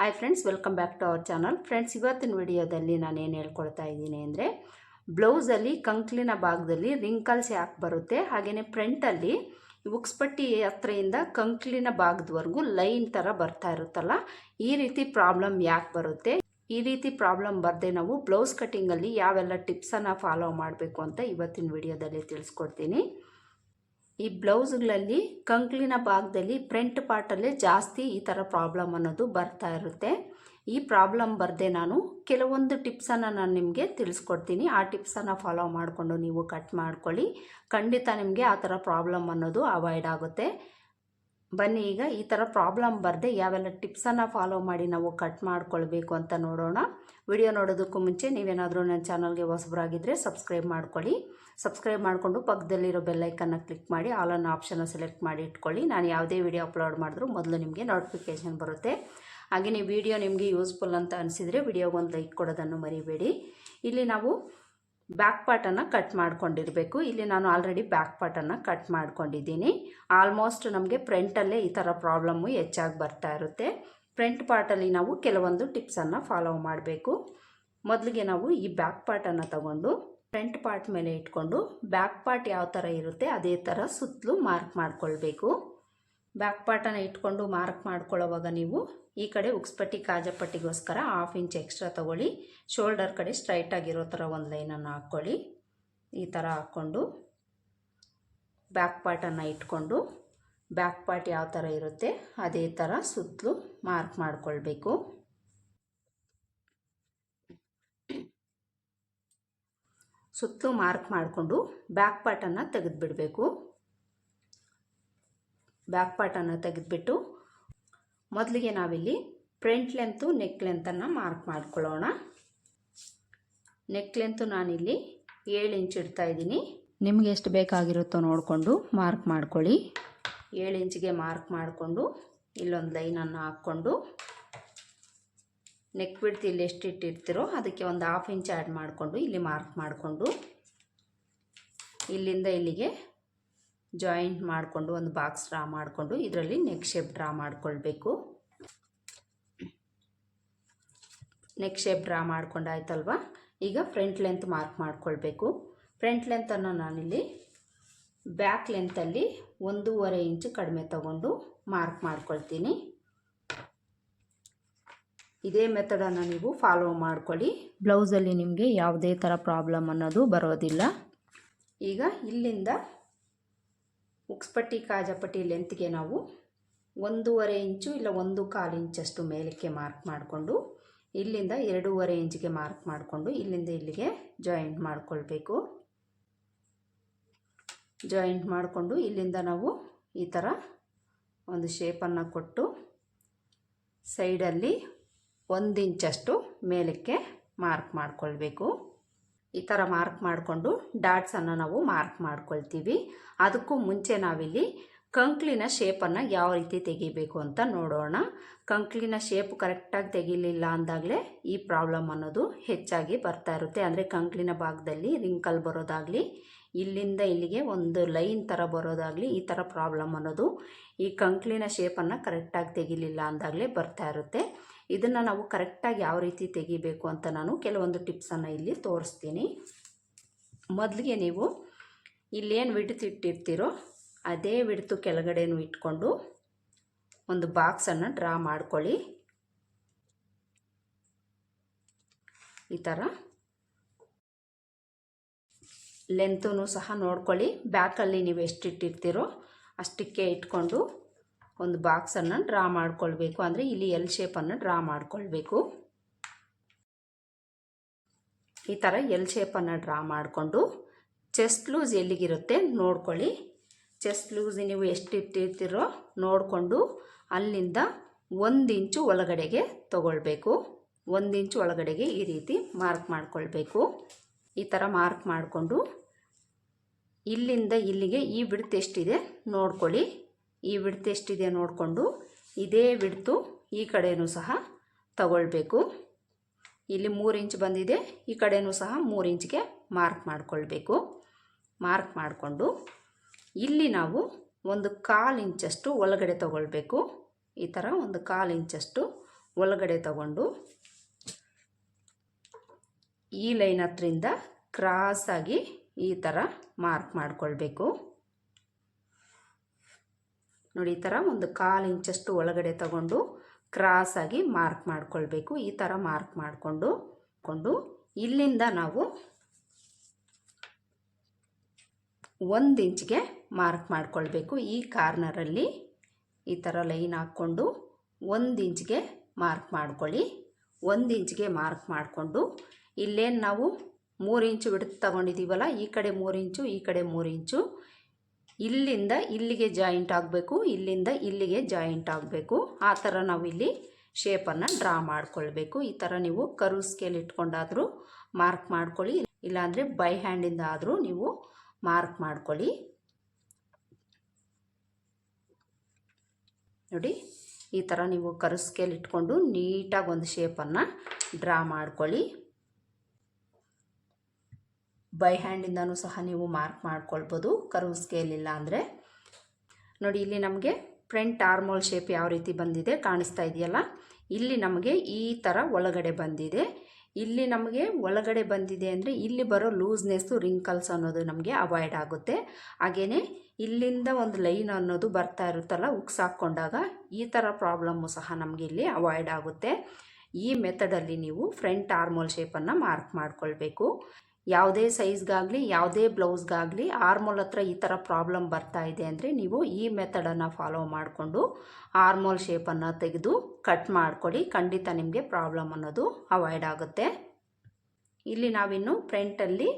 Hi friends welcome back to our channel friends ಇವತ್ತಿನ ವಿಡಿಯೋದಲ್ಲಿ ನಾನು ಏನು ಹೇಳ್ಕೊಳ್ತಾ ಇದ್ದೀನಿ ಅಂದರೆ, ಬ್ಲೌಸಲ್ಲಿ ಕಂಕ್ಲಿನ ಭಾಗದಲ್ಲಿ ರಿಂಕಲ್ಸ್ ಯಾಕೆ ಬರುತ್ತೆ? ಹಾಗೆಯೇ ಫ್ರಂಟಲ್ಲಿ ಉಕ್ಸ್ಪಟ್ಟಿ ಹತ್ರದಿಂದ ಕಂಕ್ಲಿನ ಭಾಗದವರೆಗೂ ಲೈನ್ ಥರ ಬರ್ತಾ ಇರುತ್ತಲ್ಲ, ಈ ರೀತಿ ಪ್ರಾಬ್ಲಮ್ ಯಾಕೆ ಬರುತ್ತೆ? ಈ ರೀತಿ ಪ್ರಾಬ್ಲಮ್ ಬರದೆ ನಾವು ಬ್ಲೌಸ್ ಕಟ್ಟಿಂಗಲ್ಲಿ ಯಾವೆಲ್ಲ ಟಿಪ್ಸನ್ನು ಫಾಲೋ ಮಾಡಬೇಕು ಅಂತ ಇವತ್ತಿನ ವಿಡಿಯೋದಲ್ಲಿ ತಿಳಿಸ್ಕೊಡ್ತೀನಿ. ಈ ಬ್ಲೌಸ್ಗಳಲ್ಲಿ ಕಂಕ್ಲಿನ ಭಾಗದಲ್ಲಿ ಫ್ರಂಟ್ ಪಾರ್ಟಲ್ಲೇ ಜಾಸ್ತಿ ಈ ಥರ ಪ್ರಾಬ್ಲಮ್ ಅನ್ನೋದು ಬರ್ತಾ ಇರುತ್ತೆ. ಈ ಪ್ರಾಬ್ಲಮ್ ಬರದೆ ನಾನು ಕೆಲವೊಂದು ಟಿಪ್ಸನ್ನು ನಾನು ನಿಮಗೆ ತಿಳಿಸ್ಕೊಡ್ತೀನಿ. ಆ ಟಿಪ್ಸನ್ನು ಫಾಲೋ ಮಾಡಿಕೊಂಡು ನೀವು ಕಟ್ ಮಾಡ್ಕೊಳ್ಳಿ. ಖಂಡಿತ ನಿಮಗೆ ಆ ಥರ ಪ್ರಾಬ್ಲಮ್ ಅನ್ನೋದು ಅವಾಯ್ಡ್ ಆಗುತ್ತೆ. ಬನ್ನಿ, ಈಗ ಈ ಥರ ಪ್ರಾಬ್ಲಮ್ ಬರದೆ ಯಾವೆಲ್ಲ ಟಿಪ್ಸನ್ನು ಫಾಲೋ ಮಾಡಿ ನಾವು ಕಟ್ ಮಾಡ್ಕೊಳ್ಬೇಕು ಅಂತ ನೋಡೋಣ. ವಿಡಿಯೋ ನೋಡೋದಕ್ಕೂ ಮುಂಚೆ ನೀವೇನಾದರೂ ನನ್ನ ಚಾನಲ್ಗೆ ಹೊಸಬರಾಗಿದ್ದರೆ ಸಬ್ಸ್ಕ್ರೈಬ್ ಮಾಡ್ಕೊಳ್ಳಿ. ಸಬ್ಸ್ಕ್ರೈಬ್ ಮಾಡಿಕೊಂಡು ಪಕ್ಕದಲ್ಲಿರೋ ಬೆಲ್ಲೈಕನ್ನು ಕ್ಲಿಕ್ ಮಾಡಿ ಆಲ್ ಆಪ್ಷನ್ನ ಸೆಲೆಕ್ಟ್ ಮಾಡಿ ಇಟ್ಕೊಳ್ಳಿ. ನಾನು ಯಾವುದೇ ವಿಡಿಯೋ ಅಪ್ಲೋಡ್ ಮಾಡಿದ್ರೂ ಮೊದಲು ನಿಮಗೆ ನೋಟಿಫಿಕೇಷನ್ ಬರುತ್ತೆ. ಹಾಗೆ ನೀವು ವಿಡಿಯೋ ನಿಮಗೆ ಯೂಸ್ಫುಲ್ ಅಂತ ಅನಿಸಿದರೆ ವಿಡಿಯೋಗೊಂದು ಲೈಕ್ ಕೊಡೋದನ್ನು ಮರಿಬೇಡಿ. ಇಲ್ಲಿ ನಾವು ಬ್ಯಾಕ್ ಪಾರ್ಟನ್ನು ಕಟ್ ಮಾಡ್ಕೊಂಡಿರಬೇಕು. ಇಲ್ಲಿ ನಾನು ಆಲ್ರೆಡಿ ಬ್ಯಾಕ್ ಪಾರ್ಟನ್ನು ಕಟ್ ಮಾಡ್ಕೊಂಡಿದ್ದೀನಿ. ಆಲ್ಮೋಸ್ಟ್ ನಮಗೆ ಫ್ರಂಟಲ್ಲೇ ಈ ಥರ ಪ್ರಾಬ್ಲಮ್ಮು ಹೆಚ್ಚಾಗಿ ಬರ್ತಾ ಇರುತ್ತೆ. ಫ್ರಂಟ್ ಪಾರ್ಟಲ್ಲಿ ನಾವು ಕೆಲವೊಂದು ಟಿಪ್ಸನ್ನು ಫಾಲೋ ಮಾಡಬೇಕು. ಮೊದಲಿಗೆ ನಾವು ಈ ಬ್ಯಾಕ್ ಪಾರ್ಟನ್ನು ತಗೊಂಡು ಫ್ರಂಟ್ ಪಾರ್ಟ್ ಮೇಲೆ ಇಟ್ಕೊಂಡು ಬ್ಯಾಕ್ ಪಾರ್ಟ್ ಯಾವ ಥರ ಇರುತ್ತೆ ಅದೇ ಥರ ಸುತ್ತಲೂ ಮಾರ್ಕ್ ಮಾಡ್ಕೊಳ್ಬೇಕು. ಬ್ಯಾಕ್ ಪಾರ್ಟನ್ನ ಇಟ್ಕೊಂಡು ಮಾರ್ಕ್ ಮಾಡ್ಕೊಳ್ಳೋವಾಗ ನೀವು ಈ ಕಡೆ ಉಕ್ಸ್ಪಟ್ಟಿ ಕಾಜಪಟ್ಟಿಗೋಸ್ಕರ ಹಾಫ್ ಇಂಚ್ ಎಕ್ಸ್ಟ್ರಾ ತೊಗೊಳ್ಳಿ. ಶೋಲ್ಡರ್ ಕಡೆ ಸ್ಟ್ರೈಟಾಗಿರೋ ಥರ ಒಂದು ಲೈನನ್ನು ಹಾಕ್ಕೊಳ್ಳಿ. ಈ ಥರ ಹಾಕ್ಕೊಂಡು ಬ್ಯಾಕ್ ಪಾರ್ಟನ್ನು ಇಟ್ಕೊಂಡು ಬ್ಯಾಕ್ ಪಾರ್ಟ್ ಯಾವ ಥರ ಇರುತ್ತೆ ಅದೇ ಥರ ಸುತ್ತಲೂ ಮಾರ್ಕ್ ಮಾಡಿಕೊಳ್ಬೇಕು. ಸುತ್ತಲೂ ಮಾರ್ಕ್ ಮಾಡಿಕೊಂಡು ಬ್ಯಾಕ್ ಪಾರ್ಟನ್ನು ತೆಗೆದುಬಿಡಬೇಕು. ಬ್ಯಾಕ್ ಪಾರ್ಟನ್ನು ತೆಗೆದುಬಿಟ್ಟು ಮೊದಲಿಗೆ ನಾವಿಲ್ಲಿ ಫ್ರಂಟ್ ಲೆಂತು ನೆಕ್ ಲೆಂತನ್ನು ಮಾರ್ಕ್ ಮಾಡ್ಕೊಳ್ಳೋಣ. ನೆಕ್ ಲೆಂತು ನಾನಿಲ್ಲಿ ಏಳು ಇಂಚ್ ಇಡ್ತಾ ಇದ್ದೀನಿ. ನಿಮಗೆ ಎಷ್ಟು ಬೇಕಾಗಿರುತ್ತೋ ನೋಡಿಕೊಂಡು ಮಾರ್ಕ್ ಮಾಡ್ಕೊಳ್ಳಿ. ಏಳು ಇಂಚಿಗೆ ಮಾರ್ಕ್ ಮಾಡಿಕೊಂಡು ಇಲ್ಲೊಂದು ಲೈನನ್ನು ಹಾಕ್ಕೊಂಡು ನೆಕ್ ಬಿಡ್ತು ಇಲ್ಲಿ ಎಷ್ಟು ಇಟ್ಟಿರ್ತೀರೋ ಅದಕ್ಕೆ ಒಂದು ಹಾಫ್ ಇಂಚ್ ಆ್ಯಡ್ ಮಾಡಿಕೊಂಡು ಇಲ್ಲಿ ಮಾರ್ಕ್ ಮಾಡಿಕೊಂಡು ಇಲ್ಲಿಂದ ಇಲ್ಲಿಗೆ ಜಾಯಿಂಟ್ ಮಾಡಿಕೊಂಡು ಒಂದು ಬಾಕ್ಸ್ ಡ್ರಾ ಮಾಡಿಕೊಂಡು ಇದರಲ್ಲಿ ನೆಕ್ ಶೇಪ್ ಡ್ರಾ ಮಾಡಿಕೊಳ್ಬೇಕು. ನೆಕ್ ಶೇಪ್ ಡ್ರಾ ಮಾಡ್ಕೊಂಡಾಯ್ತಲ್ವ ಈಗ ಫ್ರಂಟ್ ಲೆಂತ್ ಮಾರ್ಕ್ ಮಾಡ್ಕೊಳ್ಬೇಕು. ಫ್ರಂಟ್ ಲೆಂತನ್ನು ನಾನಿಲ್ಲಿ ಬ್ಯಾಕ್ ಲೆಂತಲ್ಲಿ ಒಂದೂವರೆ ಇಂಚು ಕಡಿಮೆ ತಗೊಂಡು ಮಾರ್ಕ್ ಮಾಡ್ಕೊಳ್ತೀನಿ. ಇದೇ ಮೆಥಡನ್ನು ನೀವು ಫಾಲೋ ಮಾಡ್ಕೊಳ್ಳಿ. ಬ್ಲೌಸಲ್ಲಿ ನಿಮಗೆ ಯಾವುದೇ ಥರ ಪ್ರಾಬ್ಲಮ್ ಅನ್ನೋದು ಬರೋದಿಲ್ಲ. ಈಗ ಇಲ್ಲಿಂದ ಉಕ್ಸ್ಪಟ್ಟಿ ಕಾಜಪಟ್ಟಿ ಲೆಂತ್ಗೆ ನಾವು ಒಂದೂವರೆ ಇಂಚು ಇಲ್ಲ ಒಂದು ಕಾಲು ಇಂಚಷ್ಟು ಮೇಲಕ್ಕೆ ಮಾರ್ಕ್ ಮಾಡಿಕೊಂಡು ಇಲ್ಲಿಂದ ಎರಡೂವರೆ ಇಂಚಿಗೆ ಮಾರ್ಕ್ ಮಾಡಿಕೊಂಡು ಇಲ್ಲಿಂದ ಇಲ್ಲಿಗೆ ಜಾಯಿಂಟ್ ಮಾಡಿಕೊಳ್ಬೇಕು. ಜಾಯಿಂಟ್ ಮಾಡಿಕೊಂಡು ಇಲ್ಲಿಂದ ನಾವು ಈ ಥರ ಒಂದು ಶೇಪನ್ನು ಕೊಟ್ಟು ಸೈಡಲ್ಲಿ ಒಂದು ಇಂಚಷ್ಟು ಮೇಲಕ್ಕೆ ಮಾರ್ಕ್ ಮಾಡಿಕೊಳ್ಬೇಕು. ಈ ಥರ ಮಾರ್ಕ್ ಮಾಡಿಕೊಂಡು ಡಾಟ್ಸನ್ನು ನಾವು ಮಾರ್ಕ್ ಮಾಡ್ಕೊಳ್ತೀವಿ. ಅದಕ್ಕೂ ಮುಂಚೆ ನಾವಿಲ್ಲಿ ಕಂಕ್ಲಿನ ಶೇಪನ್ನು ಯಾವ ರೀತಿ ತೆಗಿಬೇಕು ಅಂತ ನೋಡೋಣ. ಕಂಕ್ಲಿನ ಶೇಪ್ ಕರೆಕ್ಟಾಗಿ ತೆಗಿಲಿಲ್ಲ ಅಂದಾಗಲೇ ಈ ಪ್ರಾಬ್ಲಮ್ ಅನ್ನೋದು ಹೆಚ್ಚಾಗಿ ಬರ್ತಾ ಇರುತ್ತೆ. ಅಂದರೆ ಕಂಕ್ಲಿನ ಭಾಗದಲ್ಲಿ ರಿಂಕಲ್ ಬರೋದಾಗಲಿ, ಇಲ್ಲಿಂದ ಇಲ್ಲಿಗೆ ಒಂದು ಲೈನ್ ಥರ ಬರೋದಾಗಲಿ ಈ ಥರ ಪ್ರಾಬ್ಲಮ್ ಅನ್ನೋದು ಈ ಕಂಕ್ಲಿನ ಶೇಪನ್ನು ಕರೆಕ್ಟಾಗಿ ತೆಗಿಲಿಲ್ಲ ಅಂದಾಗಲೇ ಬರ್ತಾ ಇರುತ್ತೆ. ಇದನ್ನು ನಾವು ಕರೆಕ್ಟಾಗಿ ಯಾವ ರೀತಿ ತೆಗಿಬೇಕು ಅಂತ ನಾನು ಕೆಲವೊಂದು ಟಿಪ್ಸನ್ನು ಇಲ್ಲಿ ತೋರಿಸ್ತೀನಿ. ಮೊದಲಿಗೆ ನೀವು ಇಲ್ಲೇನು ವಿಡ್ತು ಇಟ್ಟಿರ್ತೀರೋ ಅದೇ ವಿಡ್ತು ಕೆಳಗಡೆನೂ ಇಟ್ಕೊಂಡು ಒಂದು ಬಾಕ್ಸನ್ನು ಡ್ರಾ ಮಾಡ್ಕೊಳ್ಳಿ. ಈ ಥರ. ಲೆಂತೂ ಸಹ ನೋಡ್ಕೊಳ್ಳಿ. ಬ್ಯಾಕಲ್ಲಿ ನೀವು ಎಷ್ಟು ಇಟ್ಟಿರ್ತೀರೋ ಅಷ್ಟಕ್ಕೆ ಇಟ್ಕೊಂಡು ಒಂದು ಬಾಕ್ಸನ್ನು ಡ್ರಾ ಮಾಡಿಕೊಳ್ಬೇಕು. ಅಂದರೆ ಇಲ್ಲಿ ಎಲ್ ಶೇಪನ್ನು ಡ್ರಾ ಮಾಡಿಕೊಳ್ಬೇಕು. ಈ ಥರ ಎಲ್ ಶೇಪನ್ನು ಡ್ರಾ ಮಾಡಿಕೊಂಡು ಚೆಸ್ಟ್ ಲೂಸ್ ಎಲ್ಲಿಗಿರುತ್ತೆ ನೋಡ್ಕೊಳ್ಳಿ. ಚೆಸ್ಟ್ ಲೂಸ್ ನೀವು ಎಷ್ಟು ಇಟ್ಟಿರ್ತೀರೋ ನೋಡಿಕೊಂಡು ಅಲ್ಲಿಂದ ಒಂದು ಇಂಚು ಒಳಗಡೆಗೆ ತಗೊಳ್ಬೇಕು. ಒಂದು ಇಂಚು ಒಳಗಡೆಗೆ ಈ ರೀತಿ ಮಾರ್ಕ್ ಮಾಡಿಕೊಳ್ಬೇಕು. ಈ ಥರ ಮಾರ್ಕ್ ಮಾಡಿಕೊಂಡು ಇಲ್ಲಿಂದ ಇಲ್ಲಿಗೆ ಈ ಬಿಡ್ತು ಎಷ್ಟಿದೆ ನೋಡ್ಕೊಳ್ಳಿ. ಈ ಬಿಡ್ತು ಎಷ್ಟಿದೆ ನೋಡಿಕೊಂಡು ಇದೇ ಬಿಡ್ತು ಈ ಕಡೆಯೂ ಸಹ ತಗೊಳ್ಬೇಕು. ಇಲ್ಲಿ ಮೂರು ಇಂಚ್ ಬಂದಿದೆ, ಈ ಕಡೆಯೂ ಸಹ ಮೂರು ಇಂಚ್ಗೆ ಮಾರ್ಕ್ ಮಾಡಿಕೊಳ್ಬೇಕು. ಮಾರ್ಕ್ ಮಾಡಿಕೊಂಡು ಇಲ್ಲಿ ನಾವು ಒಂದು ಕಾಲು ಇಂಚಷ್ಟು ಒಳಗಡೆ ತಗೊಳ್ಬೇಕು. ಈ ಥರ ಒಂದು ಕಾಲು ಇಂಚಷ್ಟು ಒಳಗಡೆ ತಗೊಂಡು ಈ ಲೈನ್ ಹತ್ರಿಂದ ಕ್ರಾಸಾಗಿ ಈ ಥರ ಮಾರ್ಕ್ ಮಾಡಿಕೊಳ್ಬೇಕು. ನೋಡಿ, ಈ ಥರ ಒಂದು ಕಾಲು ಇಂಚಷ್ಟು ಒಳಗಡೆ ತಗೊಂಡು ಕ್ರಾಸಾಗಿ ಮಾರ್ಕ್ ಮಾಡಿಕೊಳ್ಬೇಕು. ಈ ಥರ ಮಾರ್ಕ್ ಮಾಡಿಕೊಂಡು, ಕೊಂಡು ಇಲ್ಲಿಂದ ನಾವು ಒಂದು ಇಂಚ್ಗೆ ಮಾರ್ಕ್ ಮಾಡಿಕೊಳ್ಬೇಕು. ಈ ಕಾರ್ನರಲ್ಲಿ ಈ ಥರ ಲೈನ್ ಹಾಕ್ಕೊಂಡು ಒಂದು ಇಂಚ್ಗೆ ಮಾರ್ಕ್ ಮಾಡ್ಕೊಳ್ಳಿ. ಒಂದು ಇಂಚ್ಗೆ ಮಾರ್ಕ್ ಮಾಡಿಕೊಂಡು ಇಲ್ಲೇನು ನಾವು ಮೂರು ಇಂಚು ಬಿಡ್ತು ತಗೊಂಡಿದ್ದೀವಲ್ಲ ಈ ಕಡೆ ಮೂರು ಇಂಚು, ಈ ಕಡೆ ಮೂರು ಇಂಚು ಇಲ್ಲಿಂದ ಇಲ್ಲಿಗೆ ಜಾಯಿಂಟ್ ಆಗಬೇಕು, ಇಲ್ಲಿಂದ ಇಲ್ಲಿಗೆ ಜಾಯಿಂಟ್ ಆಗಬೇಕು. ಆ ಥರ ನಾವು ಇಲ್ಲಿ ಶೇಪನ್ನು ಡ್ರಾ ಮಾಡ್ಕೊಳ್ಬೇಕು. ಈ ಥರ ನೀವು ಕರು ಸ್ಕೇಲ್ ಇಟ್ಕೊಂಡಾದರೂ ಮಾರ್ಕ್ ಮಾಡ್ಕೊಳ್ಳಿ. ಇಲ್ಲಾಂದರೆ ಬೈ ಹ್ಯಾಂಡಿಂದ ಆದರೂ ನೀವು ಮಾರ್ಕ್ ಮಾಡ್ಕೊಳ್ಳಿ. ನೋಡಿ, ಈ ಥರ ನೀವು ಕರು ಸ್ಕೇಲ್ ಇಟ್ಕೊಂಡು ನೀಟಾಗಿ ಒಂದು ಶೇಪನ್ನು ಡ್ರಾ ಮಾಡ್ಕೊಳ್ಳಿ. ಬೈ ಹ್ಯಾಂಡಿಂದನೂ ಸಹ ನೀವು ಮಾರ್ಕ್ ಮಾಡ್ಕೊಳ್ಬೋದು ಕರ್ವ್ ಸ್ಕೇಲ್ ಇಲ್ಲ ಅಂದರೆ. ನೋಡಿ, ಇಲ್ಲಿ ನಮಗೆ ಫ್ರಂಟ್ ಆರ್ಮೋಲ್ ಶೇಪ್ ಯಾವ ರೀತಿ ಬಂದಿದೆ ಕಾಣಿಸ್ತಾ ಇದೆಯಲ್ಲ? ಇಲ್ಲಿ ನಮಗೆ ಈ ಥರ ಒಳಗಡೆ ಬಂದಿದೆ. ಇಲ್ಲಿ ನಮಗೆ ಒಳಗಡೆ ಬಂದಿದೆ ಅಂದರೆ ಇಲ್ಲಿ ಬರೋ ಲೂಸ್ನೆಸ್ಸು ರಿಂಕಲ್ಸ್ ಅನ್ನೋದು ನಮಗೆ ಅವಾಯ್ಡ್ ಆಗುತ್ತೆ. ಹಾಗೆಯೇ ಇಲ್ಲಿಂದ ಒಂದು ಲೈನ್ ಅನ್ನೋದು ಬರ್ತಾ ಇರುತ್ತಲ್ಲ, ಉಕ್ಸ್ ಹಾಕ್ಕೊಂಡಾಗ ಈ ಥರ ಪ್ರಾಬ್ಲಮ್ಮು ಸಹ ನಮಗೆ ಇಲ್ಲಿ ಅವಾಯ್ಡ್ ಆಗುತ್ತೆ. ಈ ಮೆಥಡಲ್ಲಿ ನೀವು ಫ್ರಂಟ್ ಆರ್ಮೋಲ್ ಶೇಪನ್ನು ಮಾರ್ಕ್ ಮಾಡ್ಕೊಳ್ಬೇಕು. ಯಾವುದೇ ಸೈಜ್ಗಾಗಲಿ, ಯಾವುದೇ ಬ್ಲೌಸ್ಗಾಗಲಿ, ಆರ್ಮೋಲ್ ಹತ್ರ ಈ ಥರ ಪ್ರಾಬ್ಲಮ್ ಬರ್ತಾ ಇದೆ ಅಂದರೆ ನೀವು ಈ ಮೆಥಡನ್ನು ಫಾಲೋ ಮಾಡಿಕೊಂಡು ಆರ್ಮೋಲ್ ಶೇಪನ್ನು ತೆಗೆದು ಕಟ್ ಮಾಡಿಕೊಡಿ. ಖಂಡಿತ ನಿಮಗೆ ಪ್ರಾಬ್ಲಮ್ ಅನ್ನೋದು ಅವಾಯ್ಡ್ ಆಗುತ್ತೆ. ಇಲ್ಲಿ ನಾವಿನ್ನು ಫ್ರಂಟಲ್ಲಿ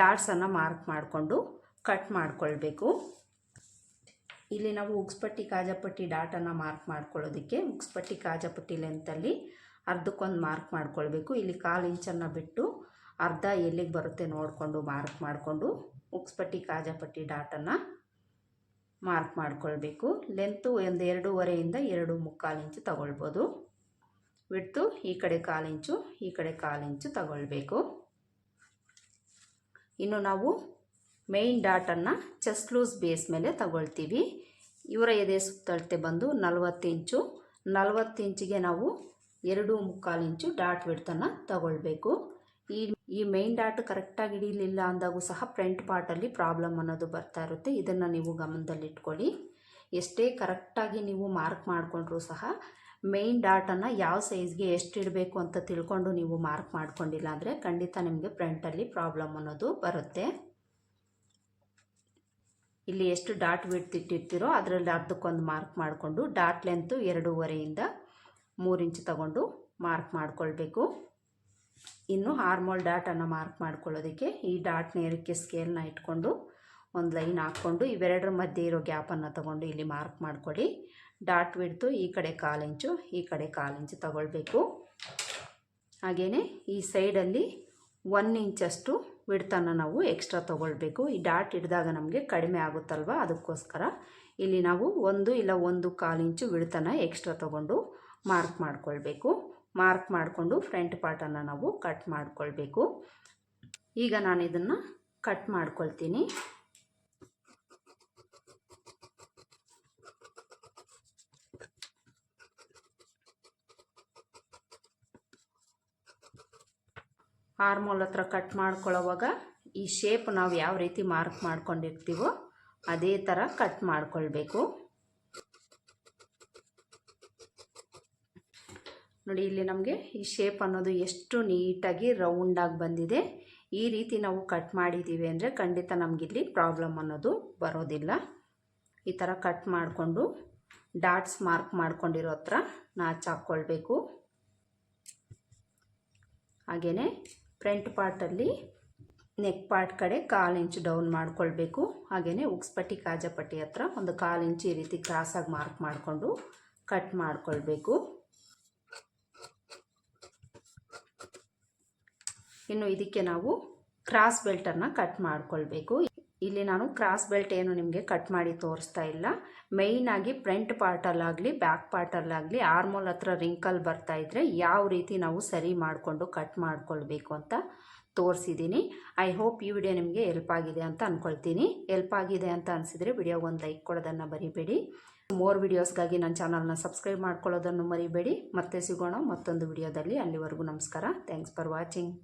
ಡಾಟ್ಸನ್ನು ಮಾರ್ಕ್ ಮಾಡಿಕೊಂಡು ಕಟ್ ಮಾಡಿಕೊಳ್ಬೇಕು. ಇಲ್ಲಿ ನಾವು ಉಕ್ಸ್ಪಟ್ಟಿ ಕಾಜಪಟ್ಟಿ ಡಾಟನ್ನು ಮಾರ್ಕ್ ಮಾಡ್ಕೊಳ್ಳೋದಕ್ಕೆ ಉಕ್ಸ್ಪಟ್ಟಿ ಕಾಜಪಟ್ಟಿ ಲೆಂತಲ್ಲಿ ಅರ್ಧಕ್ಕೊಂದು ಮಾರ್ಕ್ ಮಾಡ್ಕೊಳ್ಬೇಕು. ಇಲ್ಲಿ ಕಾಲು ಇಂಚನ್ನು ಬಿಟ್ಟು ಅರ್ಧ ಎಲ್ಲಿಗೆ ಬರುತ್ತೆ ನೋಡಿಕೊಂಡು ಮಾರ್ಕ್ ಮಾಡಿಕೊಂಡು ಉಕ್ಸ್ಪಟ್ಟಿ, ಕಾಜಪಟ್ಟಿ ಡಾಟನ್ನು ಮಾರ್ಕ್ ಮಾಡಿಕೊಳ್ಬೇಕು. ಲೆಂತು ಒಂದು ಎರಡೂವರೆಯಿಂದ ಎರಡು ಮುಕ್ಕಾಲು ಇಂಚು ತಗೊಳ್ಬೋದು. ಬಿಟ್ಟು ಈ ಕಡೆ ಕಾಲು ಇಂಚು ಈ ಕಡೆ ಕಾಲು ಇಂಚು ತಗೊಳ್ಬೇಕು. ಇನ್ನು ನಾವು ಮೇಯ್ನ್ ಡಾಟನ್ನು ಚೆಸ್ಟ್ ಲೂಸ್ ಬೇಸ್ ಮೇಲೆ ತಗೊಳ್ತೀವಿ. ಇವರ ಎದೆ ಸುತ್ತಳತೆ ಬಂದು ನಲವತ್ತು ಇಂಚು ನಲವತ್ತು ಇಂಚಿಗೆ ನಾವು ಎರಡು ಮುಕ್ಕಾಲು ಇಂಚು ಡಾಟ್ ಬಿಡ್ತನ್ನು ತಗೊಳ್ಬೇಕು. ಈ ಈ ಮೇನ್ ಡಾಟ್ ಕರೆಕ್ಟಾಗಿ ಹಿಡಿಲಿಲ್ಲ ಅಂದಾಗೂ ಸಹ ಫ್ರಂಟ್ ಪಾರ್ಟಲ್ಲಿ ಪ್ರಾಬ್ಲಮ್ ಅನ್ನೋದು ಬರ್ತಾ ಇರುತ್ತೆ. ಇದನ್ನು ನೀವು ಗಮನದಲ್ಲಿಟ್ಕೊಳ್ಳಿ. ಎಷ್ಟೇ ಕರೆಕ್ಟಾಗಿ ನೀವು ಮಾರ್ಕ್ ಮಾಡಿಕೊಂಡ್ರೂ ಸಹ ಮೇಯ್ನ್ ಡಾಟನ್ನು ಯಾವ ಸೈಜ್ಗೆ ಎಷ್ಟು ಇಡಬೇಕು ಅಂತ ತಿಳ್ಕೊಂಡು ನೀವು ಮಾರ್ಕ್ ಮಾಡ್ಕೊಂಡಿಲ್ಲ ಅಂದರೆ ಖಂಡಿತ ನಿಮಗೆ ಫ್ರಂಟಲ್ಲಿ ಪ್ರಾಬ್ಲಮ್ ಅನ್ನೋದು ಬರುತ್ತೆ. ಇಲ್ಲಿ ಎಷ್ಟು ಡಾಟ್ ಬಿಡ್ತಿಟ್ಟಿರ್ತೀರೋ ಅದರಲ್ಲಿ ಅರ್ಧಕ್ಕೊಂದು ಮಾರ್ಕ್ ಮಾಡಿಕೊಂಡು ಡಾಟ್ ಲೆಂತು ಎರಡೂವರೆಯಿಂದ ಮೂರು ಇಂಚು ತಗೊಂಡು ಮಾರ್ಕ್ ಮಾಡಿಕೊಳ್ಬೇಕು. ಇನ್ನು ಹಾರ್ಮೋಲ್ ಡಾಟನ್ನು ಮಾರ್ಕ್ ಮಾಡ್ಕೊಳ್ಳೋದಕ್ಕೆ ಈ ಡಾಟ್ ನೇರಕ್ಕೆ ಸ್ಕೇಲ್ನ ಇಟ್ಕೊಂಡು ಒಂದು ಲೈನ್ ಹಾಕ್ಕೊಂಡು ಇವೆರಡರ ಮಧ್ಯೆ ಇರೋ ಗ್ಯಾಪನ್ನು ತಗೊಂಡು ಇಲ್ಲಿ ಮಾರ್ಕ್ ಮಾಡ್ಕೊಳ್ಳಿ. ಡಾಟ್ ಬಿಡ್ತು ಈ ಕಡೆ ಕಾಲು ಇಂಚು ಈ ಕಡೆ ಕಾಲು ಇಂಚು ತಗೊಳ್ಬೇಕು. ಹಾಗೆಯೇ ಈ ಸೈಡಲ್ಲಿ ಒನ್ ಇಂಚಷ್ಟು ಬಿಡ್ತನ್ನು ನಾವು ಎಕ್ಸ್ಟ್ರಾ ತೊಗೊಳ್ಬೇಕು. ಈ ಡಾಟ್ ಹಿಡಿದಾಗ ನಮಗೆ ಕಡಿಮೆ ಆಗುತ್ತಲ್ವ? ಅದಕ್ಕೋಸ್ಕರ ಇಲ್ಲಿ ನಾವು ಒಂದು ಇಲ್ಲ ಒಂದು ಕಾಲು ಇಂಚು ಬಿಡ್ತನ ಎಕ್ಸ್ಟ್ರಾ ತೊಗೊಂಡು ಮಾರ್ಕ್ ಮಾಡ್ಕೊಳ್ಬೇಕು. ಮಾರ್ಕ್ ಮಾಡಿಕೊಂಡು ಫ್ರಂಟ್ ಪಾರ್ಟನ್ನು ನಾವು ಕಟ್ ಮಾಡಿಕೊಳ್ಬೇಕು. ಈಗ ನಾನು ಇದನ್ನು ಕಟ್ ಮಾಡ್ಕೊಳ್ತೀನಿ. ಆರ್ಮೋಲ್ ಹತ್ರ ಕಟ್ ಮಾಡ್ಕೊಳ್ಳೋವಾಗ ಈ ಶೇಪ್ ನಾವು ಯಾವ ರೀತಿ ಮಾರ್ಕ್ ಮಾಡ್ಕೊಂಡಿರ್ತೀವೋ ಅದೇ ಥರ ಕಟ್ ಮಾಡ್ಕೊಳ್ಬೇಕು. ನೋಡಿ, ಇಲ್ಲಿ ನಮಗೆ ಈ ಶೇಪ್ ಅನ್ನೋದು ಎಷ್ಟು ನೀಟಾಗಿ ರೌಂಡಾಗಿ ಬಂದಿದೆ. ಈ ರೀತಿ ನಾವು ಕಟ್ ಮಾಡಿದ್ದೀವಿ ಅಂದರೆ ಖಂಡಿತ ನಮಗಿಲ್ಲಿ ಪ್ರಾಬ್ಲಮ್ ಅನ್ನೋದು ಬರೋದಿಲ್ಲ. ಈ ಥರ ಕಟ್ ಮಾಡಿಕೊಂಡು ಡಾಟ್ಸ್ ಮಾರ್ಕ್ ಮಾಡ್ಕೊಂಡಿರೋ ಹತ್ರ ನಾಚ್ ಹಾಕ್ಕೊಳ್ಬೇಕು. ಹಾಗೆಯೇ ಫ್ರಂಟ್ ಪಾರ್ಟಲ್ಲಿ ನೆಕ್ ಪಾರ್ಟ್ ಕಡೆ ಕಾಲು ಇಂಚು ಡೌನ್ ಮಾಡ್ಕೊಳ್ಬೇಕು. ಹಾಗೆಯೇ ಉಕ್ಸ್ಪಟ್ಟಿ ಕಾಜಪಟ್ಟಿ ಹತ್ರ ಒಂದು ಕಾಲು ಇಂಚು ಈ ರೀತಿ ಕ್ರಾಸಾಗಿ ಮಾರ್ಕ್ ಮಾಡಿಕೊಂಡು ಕಟ್ ಮಾಡ್ಕೊಳ್ಬೇಕು. ಇನ್ನು ಇದಕ್ಕೆ ನಾವು ಕ್ರಾಸ್ ಬೆಲ್ಟನ್ನು ಕಟ್ ಮಾಡಿಕೊಳ್ಬೇಕು. ಇಲ್ಲಿ ನಾನು ಕ್ರಾಸ್ ಬೆಲ್ಟ್ ಏನು ನಿಮಗೆ ಕಟ್ ಮಾಡಿ ತೋರಿಸ್ತಾ ಇಲ್ಲ. ಆಗಿ ಫ್ರಂಟ್ ಪಾರ್ಟಲ್ಲಾಗಲಿ ಬ್ಯಾಕ್ ಪಾರ್ಟಲ್ಲಾಗಲಿ ಆರ್ಮೋಲ್ ಹತ್ರ ರಿಂಕಲ್ ಬರ್ತಾ ಇದ್ದರೆ ಯಾವ ರೀತಿ ನಾವು ಸರಿ ಮಾಡಿಕೊಂಡು ಕಟ್ ಮಾಡ್ಕೊಳ್ಬೇಕು ಅಂತ ತೋರಿಸಿದ್ದೀನಿ ಐ ಹೋಪ್ ಈ ವಿಡಿಯೋ ನಿಮಗೆ ಹೆಲ್ಪ್ ಆಗಿದೆ ಅಂತ ಅಂದ್ಕೊಳ್ತೀನಿ ಹೆಲ್ಪ್ ಆಗಿದೆ ಅಂತ ಅನಿಸಿದರೆ ವಿಡಿಯೋಗೆ ಒಂದು ಲೈಕ್ ಕೊಡೋದನ್ನು ಬರಿಬೇಡಿ ಮೋರ್ ವಿಡಿಯೋಸ್ಗಾಗಿ ನನ್ನ ಚಾನಲ್ನ ಸಬ್ಸ್ಕ್ರೈಬ್ ಮಾಡ್ಕೊಳ್ಳೋದನ್ನು ಮರಿಬೇಡಿ. ಮತ್ತೆ ಸಿಗೋಣ ಮತ್ತೊಂದು ವಿಡಿಯೋದಲ್ಲಿ ಅಲ್ಲಿವರೆಗೂ ನಮಸ್ಕಾರ. Thanks for watching